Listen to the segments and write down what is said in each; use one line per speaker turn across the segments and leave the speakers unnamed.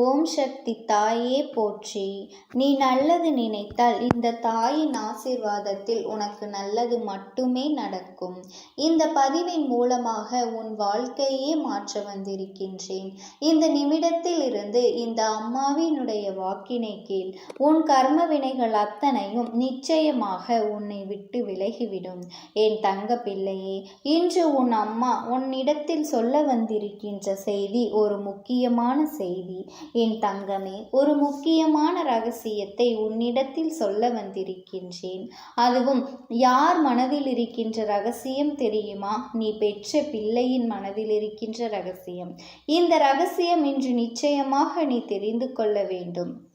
ஓம் சக்தி தாயே போற்றி. நீ நல்லது நினைத்தால் இந்த தாயின் ஆசீர்வாதத்தில் உனக்கு நல்லது மட்டுமே நடக்கும். இந்த பதிவின் மூலமாக உன் வாழ்க்கையே மாற்ற வந்திருக்கின்றேன். இந்த நிமிடத்தில் இருந்து இந்த அம்மாவினுடைய வாக்கினை கீழ் உன் கர்ம வினைகள் அத்தனையும் நிச்சயமாக உன்னை விட்டு விலகிவிடும். என் தங்க பிள்ளையே இன்று உன் அம்மா உன்னிடத்தில் சொல்ல வந்திருக்கின்ற செய்தி ஒரு முக்கியமான செய்தி. என் தங்கமே ஒரு முக்கியமான ரகசியத்தை உன்னிடத்தில் சொல்ல வந்திருக்கின்றேன். அதுவும் யார் மனதில் இருக்கின்ற ரகசியம் தெரியுமா? நீ பெற்ற பிள்ளையின் மனதில் இருக்கின்ற ரகசியம். இந்த ரகசியம் இன்று நிச்சயமாக நீ தெரிந்து கொள்ள வேண்டும்.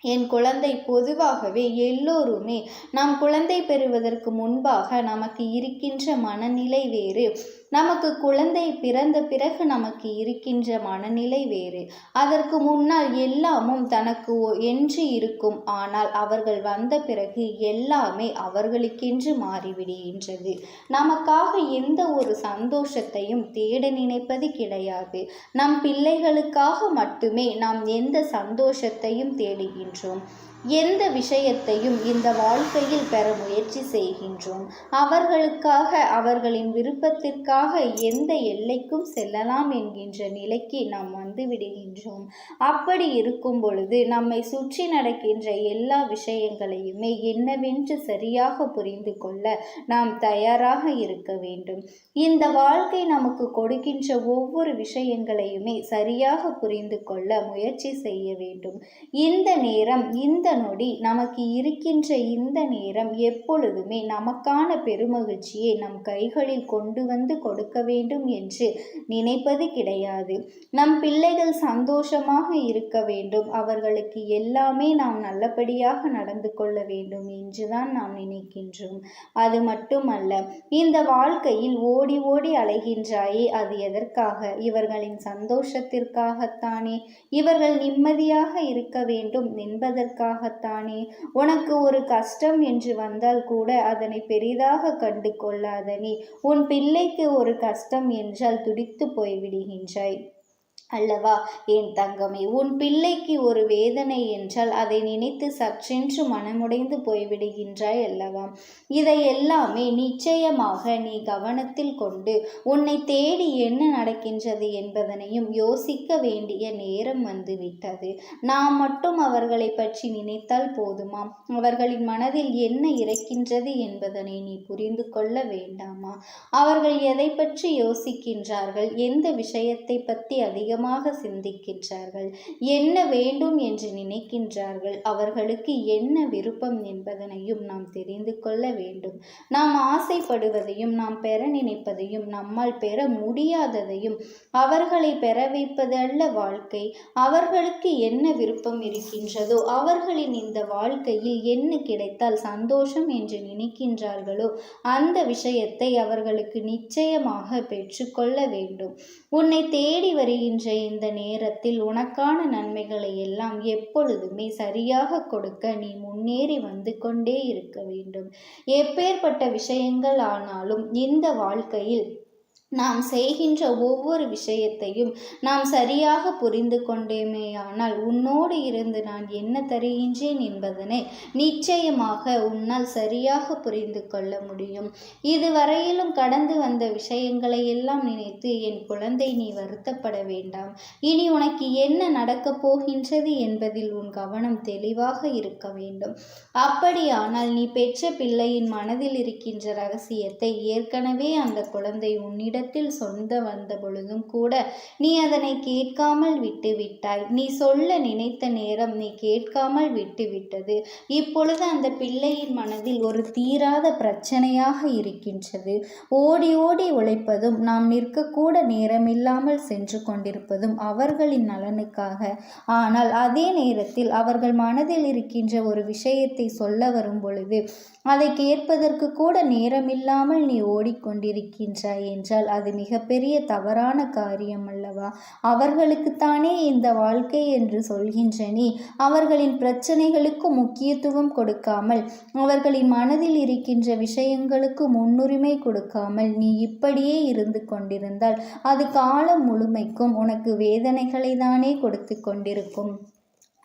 என் குழந்தை பொதுவாகவே எல்லோருமே நாம் குழந்தை பெறுவதற்கு முன்பாக நமக்கு இருக்கின்ற மனநிலை வேறு. நமக்கு குழந்தை பிறந்த பிறகு நமக்கு இருக்கின்ற மனநிலை வேறு. அதற்கு முன்னால் எல்லாமும் தனக்கு ஒ- என்று இருக்கும். ஆனால் அவர்கள் வந்த பிறகு எல்லாமே அவர்களுக்கென்று மாறிவிடுகின்றது. நமக்காக எந்த ஒரு சந்தோஷத்தையும் தேட நினைப்பது கிடையாது. நம் பிள்ளைகளுக்காக மட்டுமே நாம் எந்த சந்தோஷத்தையும் தேடுகின்றோம். எந்த விஷயத்தையும் இந்த வாழ்க்கையில் பெற முயற்சி செய்கின்றோம். அவர்களுக்காக அவர்களின் விருப்பத்திற்காக எந்த எல்லைக்கும் செல்லலாம் என்கின்ற நிலைக்கு நாம் வந்து விடுகின்றோம். அப்படி இருக்கும் பொழுது நம்மை சுற்றி நடக்கின்ற எல்லா விஷயங்களையுமே என்னவென்று சரியாக புரிந்து கொள்ள நாம் தயாராக இருக்க வேண்டும். இந்த வாழ்க்கை நமக்கு கொடுக்கின்ற ஒவ்வொரு விஷயங்களையுமே சரியாக புரிந்து கொள்ள முயற்சி செய்ய வேண்டும். இந்த நேரம் இந்த நொடி நமக்கு இருக்கின்ற இந்த நேரம் எப்பொழுதுமே நமக்கான பெருமகிழ்ச்சியை நம் கைகளில் கொண்டு வந்து கொடுக்க வேண்டும் என்று நினைப்பது கிடையாது. நம் பிள்ளைகள் சந்தோஷமாக இருக்க வேண்டும். அவர்களுக்கு எல்லாமே நாம் நல்லபடியாக நடந்து கொள்ள வேண்டும் என்றுதான் நாம் நினைக்கின்றோம். அது மட்டுமல்ல இந்த வாழ்க்கையில் ஓடி ஓடி அலைகின்றாயே அது எதற்காக? இவர்களின் சந்தோஷத்திற்காகத்தானே? இவர்கள் நிம்மதியாக இருக்க வேண்டும் என்பதற்காக தானே உனக்கு ஒரு கஷ்டம் என்று வந்தால் கூட அதனை பெரிதாக கண்டு கொள்ளாத நீ உன் பிள்ளைக்கு ஒரு கஷ்டம் என்றால் துடித்து போய்விடுகின்றாய். அல்லவா? என் தங்கமே உன் பிள்ளைக்கு ஒரு வேதனை என்றால் அதை நினைத்து சற்றென்று மனமுடைந்து போய்விடுகின்றாய் அல்லவா? இதை எல்லாமே நிச்சயமாக நீ கவனத்தில் கொண்டு உன்னை தேடி என்ன நடக்கின்றது என்பதனையும் யோசிக்க வேண்டிய நேரம் வந்துவிட்டது. நாம் மட்டும் அவர்களை பற்றி நினைத்தால் போதுமா? அவர்களின் மனதில் என்ன இருக்கின்றது என்பதனை நீ புரிந்து கொள்ள வேண்டாமா? அவர்கள் எதை பற்றி யோசிக்கின்றார்கள்? எந்த விஷயத்தை பற்றி அதிக அதிகமாக சிந்திக்கின்றார்கள். என்ன வேண்டும் என்று நினைக்கின்றார்கள்? அவர்களுக்கு என்ன விருப்பம் என்பதனையும் நாம் தெரிந்து கொள்ள வேண்டும். நாம் ஆசைப்படுவதையும் நாம் பெற நினைப்பதையும் நம்மால் பெற முடியாததையும் அவர்களை பெற வைப்பது அல்ல வாழ்க்கை. அவர்களுக்கு என்ன விருப்பம் இருக்கின்றதோ அவர்களின் இந்த வாழ்க்கையில் என்ன கிடைத்தால் சந்தோஷம் என்று நினைக்கின்றார்களோ அந்த விஷயத்தை அவர்களுக்கு நிச்சயமாக பெற்றுக்கொள்ள வேண்டும். உன்னை தேடி வருகின்ற இந்த நேரத்தில் உனக்கான நன்மைகளை எல்லாம் எப்பொழுதுமே சரியாக கொடுக்க நீ முன்னேறி வந்து கொண்டே இருக்க வேண்டும். எப்பேற்பட்ட விஷயங்கள் ஆனாலும் இந்த வாழ்க்கையில் நாம் செய்கின்ற ஒவ்வொரு விஷயத்தையும் நாம் சரியாக புரிந்து கொண்டேமேயானால் உன்னோடு இருந்து நான் என்ன தருகின்றேன் என்பதனை நிச்சயமாக உன்னால் சரியாக புரிந்து கொள்ள முடியும். இதுவரையிலும் கடந்து வந்த விஷயங்களை எல்லாம் நினைத்து என் குழந்தை நீ வருத்தப்பட வேண்டாம். இனி உனக்கு என்ன நடக்கப் போகின்றது என்பதில் உன் கவனம் தெளிவாக இருக்க வேண்டும். அப்படியானால் நீ பெற்ற பிள்ளையின் மனதில் இருக்கின்ற ரகசியத்தை ஏற்கனவே அந்த குழந்தை என்னிடத்தில் சொந்த வந்த பொழுதும் கூட நீ அதனை கேட்காமல் விட்டு விட்டாய். நீ சொல்ல நினைத்த நேரம் நீ கேட்காமல் விட்டு விட்டது. இப்பொழுது அந்த பிள்ளையின் மனதில் ஒரு தீராத பிரச்சனையாக இருக்கின்றது. ஓடி ஓடி உழைப்பதும் நாம் நிற்கக்கூட நேரமில்லாமல் சென்று கொண்டிருப்பதும் அவர்களின் நலனுக்காக. ஆனால் அதே நேரத்தில் அவர்கள் மனதில் இருக்கின்ற ஒரு விஷயத்தை சொல்ல வரும் பொழுது அதை கேட்பதற்கு கூட நேரமில்லாமல் நீ ஓடிக்கொண்டிருக்கின்றாய் என்றால் இருந்தால் அது மிகப்பெரிய தவறான காரியம் அல்லவா அவர்களுக்குத்தானே இந்த வாழ்க்கை என்று சொல்கின்ற நீ அவர்களின் பிரச்சனைகளுக்கு முக்கியத்துவம் கொடுக்காமல் அவர்களின் மனதில் இருக்கின்ற விஷயங்களுக்கு முன்னுரிமை கொடுக்காமல் நீ இப்படியே இருந்து கொண்டிருந்தால் அது காலம் முழுமைக்கும் உனக்கு வேதனைகளை தானே கொடுத்து கொண்டிருக்கும்.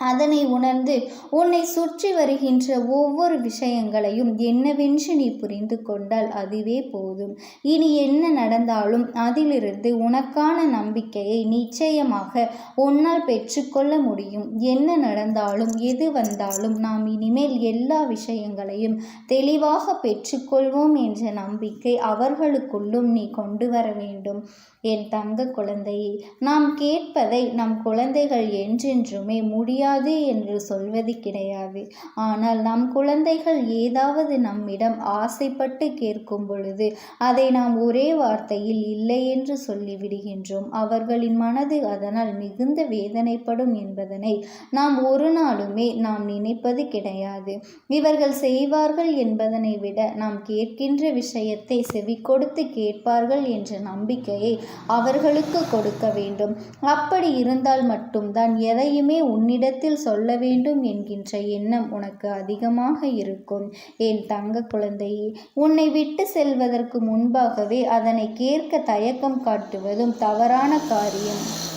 அதனை உணர்ந்து உன்னை சுற்றி வருகின்ற ஒவ்வொரு விஷயங்களையும் என்னவென்று நீ புரிந்து கொண்டால் அதுவே போதும். இனி என்ன நடந்தாலும் அதிலிருந்து உனக்கான நம்பிக்கையை நிச்சயமாக உன்னால் பெற்றுக்கொள்ள முடியும். என்ன நடந்தாலும் எது வந்தாலும் நாம் இனிமேல் எல்லா விஷயங்களையும் தெளிவாக பெற்றுக்கொள்வோம் என்ற நம்பிக்கை அவர்களுக்குள்ளும் நீ கொண்டு வர வேண்டும். என் தங்க குழந்தையை நாம் கேட்பதை நம் குழந்தைகள் என்றென்றுமே முடியாது. என்று சொல்வது கிடையாது. ஆனால் நம் குழந்தைகள் ஏதாவது நம்மிடம் ஆசைப்பட்டு கேட்கும் பொழுது அதை நாம் ஒரே வார்த்தையில் இல்லை என்று சொல்லிவிடுகின்றோம். அவர்களின் மனது அதனால் மிகுந்த வேதனைப்படும் என்பதனை நாம் ஒரு நாளுமே நாம் நினைப்பது கிடையாது. இவர்கள் செய்வார்கள் என்பதனை விட நாம் கேட்கின்ற விஷயத்தை செவி கொடுத்து கேட்பார்கள் என்ற நம்பிக்கையை அவர்களுக்கு கொடுக்க வேண்டும். அப்படி இருந்தால் மட்டும்தான் எதையுமே உன்னிடத்தில் சொல்ல வேண்டும் என்கின்ற எண்ணம் உனக்கு அதிகமாக இருக்கும். என் தங்க குழந்தையே உன்னை விட்டு செல்வதற்கு முன்பாகவே அதனை கேட்க தயக்கம் காட்டுவதும் தவறான காரியம்.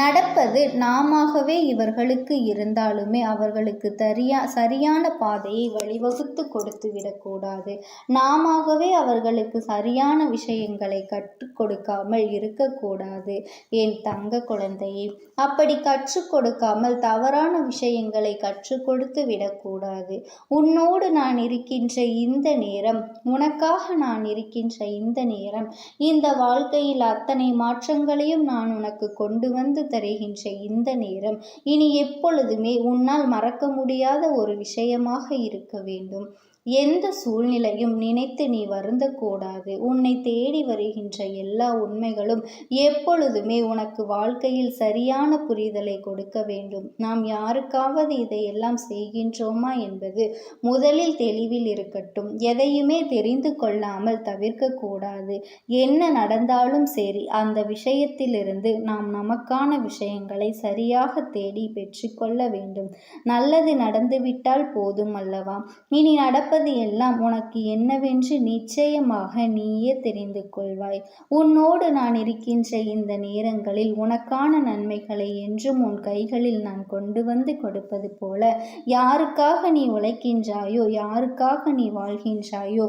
நடப்பது நாமாகவே இவர்களுக்கு இருந்தாலுமே அவர்களுக்கு தரியா சரியான பாதையை வழிவகுத்து கொடுத்து விடக்கூடாது. நாமாகவே அவர்களுக்கு சரியான விஷயங்களை கற்றுக் கொடுக்காமல் இருக்கக்கூடாது. என் தங்க குழந்தையை அப்படி கற்றுக் கொடுக்காமல் தவறான விஷயங்களை கற்றுக் கொடுத்து விடக்கூடாது. உன்னோடு நான் இருக்கின்ற இந்த நேரம் உனக்காக நான் இருக்கின்ற இந்த நேரம் இந்த வாழ்க்கையில் அத்தனை மாற்றங்களையும் நான் உனக்கு கொண்டு வந்து தருகின்ற இந்த நேரம் இனி எப்பொழுதுமே உன்னால் மறக்க முடியாத ஒரு விஷயமாக இருக்க வேண்டும். எந்த சூழ்நிலையும் நினைத்து நீ வருந்தக்கூடாது. உன்னை தேடி வருகின்ற எல்லா உண்மைகளும் எப்பொழுதுமே உனக்கு வாழ்க்கையில் சரியான புரிதலை கொடுக்க வேண்டும். நாம் யாருக்காவது இதையெல்லாம் செய்கின்றோமா என்பது முதலில் தெளிவில் இருக்கட்டும். எதையுமே தெரிந்து கொள்ளாமல் தவிர்க்கக்கூடாது. என்ன நடந்தாலும் சரி அந்த விஷயத்திலிருந்து நாம் நமக்கான விஷயங்களை சரியாக தேடி பெற்றுக்கொள்ள வேண்டும். நல்லது நடந்துவிட்டால் போதும் அல்லவா? இனி நடப்பது எல்லாம் உனக்கு என்னவென்று நிச்சயமாக நீயே தெரிந்து கொள்வாய். உன்னோடு நான் இருக்கின்ற இந்த நேரங்களில் உனக்கான நன்மைகளை என்றும் உன் கைகளில் நான் கொண்டு வந்து கொடுப்பது போல யாருக்காக நீ உழைக்கின்றாயோ யாருக்காக நீ வாழ்கின்றாயோ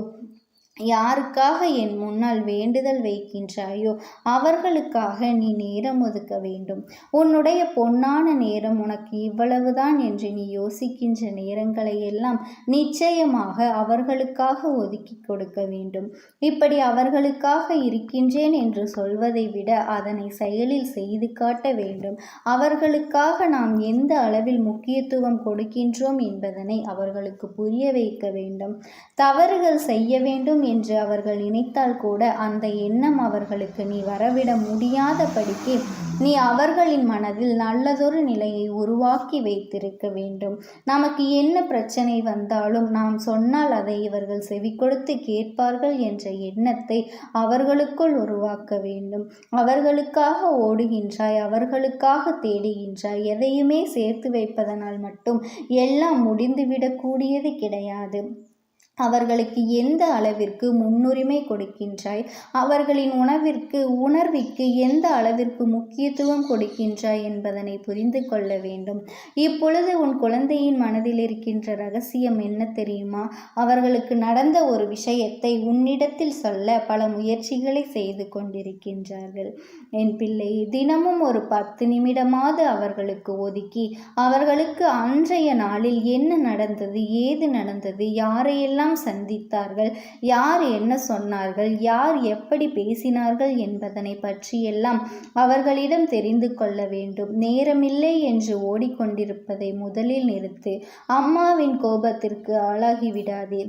யாருக்காக என் முன்னால் வேண்டுதல் வைக்கின்றாயோ அவர்களுக்காக நீ நேரம் ஒதுக்க வேண்டும். உன்னுடைய பொன்னான நேரம் உனக்கு இவ்வளவுதான் என்று நீ யோசிக்கின்ற நேரங்களை எல்லாம் நிச்சயமாக அவர்களுக்காக ஒதுக்கி கொடுக்க வேண்டும். இப்படி அவர்களுக்காக இருக்கின்றேன் என்று சொல்வதை விட அதனை செயலில் செய்து காட்ட வேண்டும். அவர்களுக்காக நாம் எந்த அளவில் முக்கியத்துவம் கொடுக்கின்றோம் என்பதனை அவர்களுக்கு புரிய வைக்க வேண்டும். தவறுகள் செய்ய வேண்டும் என்று அவர்கள் நினைத்தால் கூட அந்த எண்ணம் அவர்களுக்கு நீ வரவிட முடியாதபடிக்கு நீ அவர்களின் மனதில் நல்லதொரு நிலையை உருவாக்கி வைத்திருக்க வேண்டும். நமக்கு என்ன பிரச்சனை வந்தாலும் நாம் சொன்னால் அதை இவர்கள் செவி கொடுத்து கேட்பார்கள் என்ற எண்ணத்தை அவர்களுக்குள் உருவாக்க வேண்டும். அவர்களுக்காக ஓடுகின்றாய் அவர்களுக்காக தேடுகின்றாய் எதையுமே சேர்த்து வைப்பதனால் மட்டும் எல்லாம் முடிந்துவிடக்கூடியது கிடையாது. அவர்களுக்கு எந்த அளவிற்கு முன்னுரிமை கொடுக்கின்றாய்? அவர்களின் உணவிற்கு உணர்விற்கு எந்த அளவிற்கு முக்கியத்துவம் கொடுக்கின்றாய் என்பதனை புரிந்து கொள்ள வேண்டும். இப்பொழுது உன் குழந்தையின் மனதில் இருக்கின்ற ரகசியம் என்ன தெரியுமா? அவர்களுக்கு நடந்த ஒரு விஷயத்தை உன்னிடத்தில் சொல்ல பல முயற்சிகளை செய்து கொண்டிருக்கின்றார்கள். என் பிள்ளை தினமும் ஒரு பத்து நிமிடமாவது அவர்களுக்கு ஒதுக்கி அவர்களுக்கு அன்றைய நாளில் என்ன நடந்தது ஏது நடந்தது யாரையெல்லாம் எல்லாம் சந்தித்தார்கள். யார் என்ன சொன்னார்கள்? யார் எப்படி பேசினார்கள் என்பதனை பற்றியெல்லாம் அவர்களிடம் தெரிந்து கொள்ள வேண்டும். நேரமில்லை என்று ஓடிக்கொண்டிருப்பதை முதலில் நிறுத்து. அம்மாவின் கோபத்திற்கு ஆளாகிவிடாதே.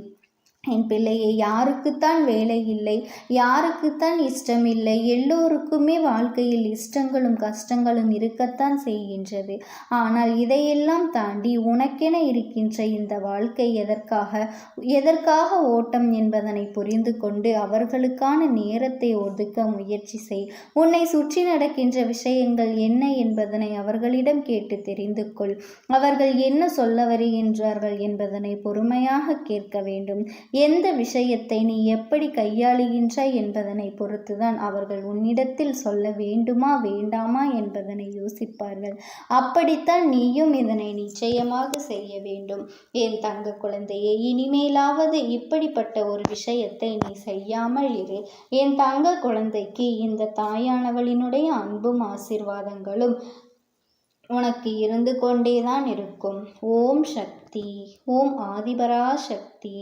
என் பிள்ளையை யாருக்குத்தான் வேலை இல்லை யாருக்குத்தான் இஷ்டம் இல்லை எல்லோருக்குமே வாழ்க்கையில் இஷ்டங்களும் கஷ்டங்களும் இருக்கத்தான் செய்கின்றது. ஆனால் இதையெல்லாம் தாண்டி உனக்கென இருக்கின்ற இந்த வாழ்க்கை எதற்காக எதற்காக ஓட்டம் என்பதனை புரிந்து கொண்டு அவர்களுக்கான நேரத்தை ஒதுக்க முயற்சி செய். உன்னை சுற்றி நடக்கின்ற விஷயங்கள் என்ன என்பதனை அவர்களிடம் கேட்டு தெரிந்து கொள். அவர்கள் என்ன சொல்ல வருகின்றார்கள் என்பதனை பொறுமையாக கேட்க வேண்டும். எந்த விஷயத்தை நீ எப்படி கையாளுகின்றாய் என்பதனை பொறுத்துதான் அவர்கள் உன்னிடத்தில் சொல்ல வேண்டுமா வேண்டாமா என்பதனை யோசிப்பார்கள். அப்படித்தான் நீயும் இதனை நிச்சயமாக செய்ய வேண்டும். என் தங்க குழந்தையே இனிமேலாவது இப்படிப்பட்ட ஒரு விஷயத்தை நீ செய்யாமல் இரு. என் தங்க குழந்தைக்கு இந்த தாயானவளினுடைய அன்பும் ஆசிர்வாதங்களும் உனக்கு இருந்து கொண்டேதான் இருக்கும். ஓம் சக்தி ஓம் ஆதிபரா சக்தி